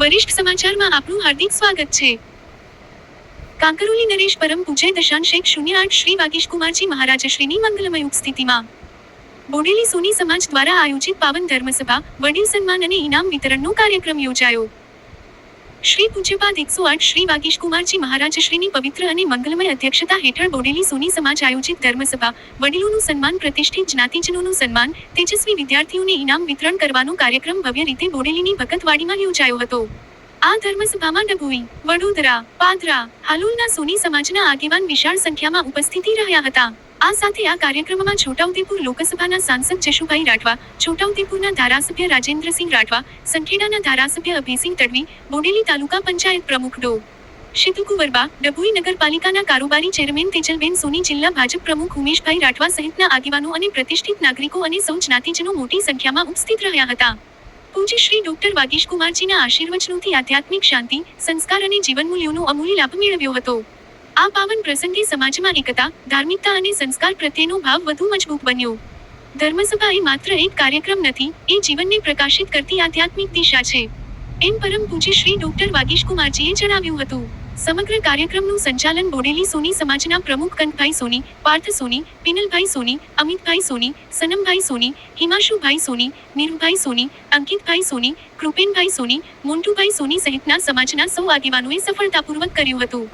વરિષ્ઠ સમાચારમાં આપનું હાર્દિક સ્વાગત છે. કાંકરોલી નરેશ પરમ પૂજ્ય દશાંશ એક શૂન્ય આઠ શ્રી વાગીશકુમારજી મહારાજશ્રીની મંગલમય ઉપસ્થિતિમાં. બોડેલી સોની સમાજ દ્વારા આયોજિત પાવન ધર્મસભા, વડીલ સન્માન અને ઇનામ વિતરણનો કાર્યક્રમ યોજાયો. શ્રી પૂજ્યપાદ એકસો આઠ શ્રી વાગીશકુમારજ મહારાજ શ્રીની પવિત્ર અને મંગલમય અધ્યક્ષતા હેઠળ બોડેલી સોની સમાજ આયોજિત ધર્મસભા. વડીલોનું સન્માન, પ્રતિષ્ઠિત જ્ઞાતિજનોનું સન્માન, તેજસ્વી વિદ્યાર્થીઓને ઇનામ વિતરણ કરવાનો કાર્યક્રમ ભવ્ય રીતે બોડેલીની ભગતવાડીમાં યોજાયો હતો. આ ધર્મસભામાં ડભોઈ, વડોદરા, પાદરા, હાલોલના સોની સમાજના આગેવાન વિશાળ સંખ્યામાં ઉપસ્થિતિ રહ્યા હતા. આ સાથે આ કાર્યક્રમમાં છોટાઉદેપુર લોકસભાના સાંસદ જશુભાઈ રાઠવા, છોટાઉદેપુરના ધારાસભ્ય રાજેન્દ્રસિંહ રાઠવા, સંખેડાના ધારાસભ્ય અભયસિંહ તડવી, બોડેલી તાલુકા પંચાયત પ્રમુખ ડો. શિતુકુવરબા, ડભોઈ નગરપાલિકાના કારોબારી ચેરમેન તેજલબેન સોની, જિલ્લા ભાજપ પ્રમુખ ઉમેશભાઈ રાઠવા સહિતના આગેવાનો અને પ્રતિષ્ઠિત નાગરિકો અને સૌ જ્ઞાતિજનો મોટી સંખ્યામાં ઉપસ્થિત રહ્યા હતા. પૂજ્ય શ્રી ડોક્ટર વાગીશકુમારજીના આશીર્વચનોથી આધ્યાત્મિક શાંતિ, સંસ્કાર અને જીવનમૂલ્યોનો અમૂલ્ય લાભ મેળવ્યો હતો. આ પાવન પ્રસંગે સમાજમાં એકતા, ધાર્મિકતા અને સંસ્કાર પ્રત્યેનો ભાવ વધુ મજબૂત બન્યો. ધર્મસભા એ માત્ર એક કાર્યક્રમ નથી, એ જીવનને પ્રકાશિત કરતી આધ્યાત્મિક દિશા છે. એમ પરમ પૂજ્ય શ્રી ડોક્ટર વાગીશકુમારજીએ જણાવ્યું હતું. સમગ્ર કાર્યક્રમનું સંચાલન બોડેલી સોની સમાજના પ્રમુખ કંઠભાઈ સોની, પાર્થ સોની, પિનલભાઈ સોની, અમિતભાઈ સોની, સનમભાઈ સોની, હિમાશુભાઈ સોની, નીરુભાઈ સોની, અંકિતભાઈ સોની, કૃપેનભાઈ સોની, મોન્ટુભાઈ સોની સહિતના સમાજના સૌ આગેવાનોએ સફળતાપૂર્વક કર્યું હતું.